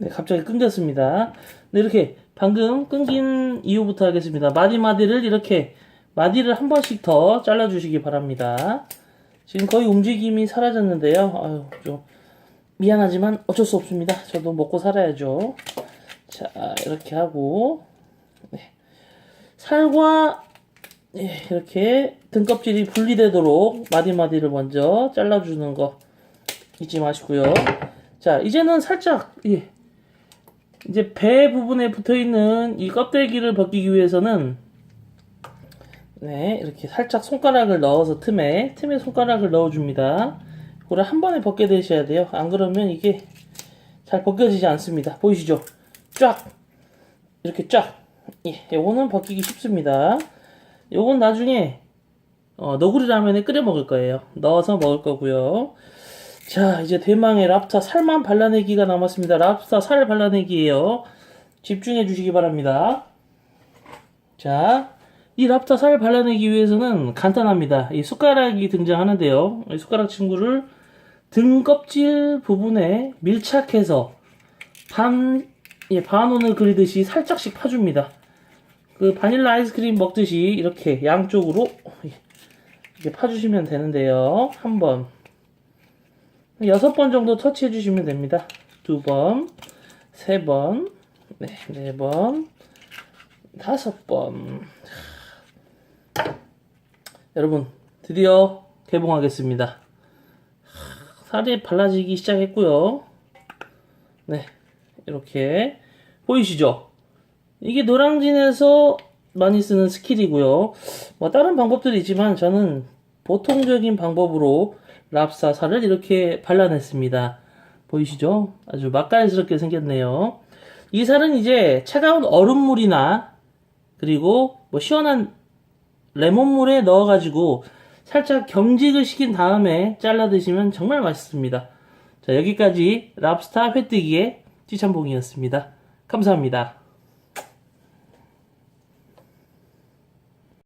네, 갑자기 끊겼습니다. 네, 이렇게 방금 끊긴 이유부터 하겠습니다. 마디마디를 이렇게 마디를 한 번씩 더 잘라주시기 바랍니다. 지금 거의 움직임이 사라졌는데요. 아유, 좀 미안하지만 어쩔 수 없습니다. 저도 먹고 살아야죠. 자, 이렇게 하고 네. 살과 예, 이렇게 등껍질이 분리되도록 마디마디를 먼저 잘라주는 거 잊지 마시고요. 자, 이제는 살짝 예, 이제 배 부분에 붙어 있는 이 껍데기를 벗기기 위해서는 네, 이렇게 살짝 손가락을 넣어서 틈에 틈에 손가락을 넣어줍니다. 이거를 한 번에 벗게 되셔야 돼요. 안 그러면 이게 잘 벗겨지지 않습니다. 보이시죠? 쫙 이렇게 쫙. 예, 요거는 벗기기 쉽습니다. 요건 나중에 어, 너구리 라면에 끓여 먹을 거예요. 넣어서 먹을 거고요. 자, 이제 대망의 랍스타 살만 발라내기가 남았습니다. 랍스타 살 발라내기예요. 집중해 주시기 바랍니다. 자, 이 랍스타 살 발라내기 위해서는 간단합니다. 이 숟가락이 등장하는데요. 이 숟가락 친구를 등 껍질 부분에 밀착해서 반, 예, 반원을 그리듯이 살짝씩 파줍니다. 그 바닐라 아이스크림 먹듯이 이렇게 양쪽으로 이렇게 파주시면 되는데요. 한 번, 여섯 번 정도 터치해 주시면 됩니다. 두 번, 세 번, 네, 네 번, 다섯 번. 여러분, 드디어 개봉하겠습니다. 살이 발라지기 시작했고요. 네, 이렇게 보이시죠? 이게 노량진에서 많이 쓰는 스킬이고요. 뭐 다른 방법들이 있지만 저는 보통적인 방법으로 랍스타 살을 이렇게 발라냈습니다. 보이시죠? 아주 맛깔스럽게 생겼네요. 이 살은 이제 차가운 얼음물이나 그리고 뭐 시원한 레몬물에 넣어가지고 살짝 경직을 시킨 다음에 잘라 드시면 정말 맛있습니다. 자, 여기까지 랍스타 회뜨기의 찌참봉이었습니다. 감사합니다.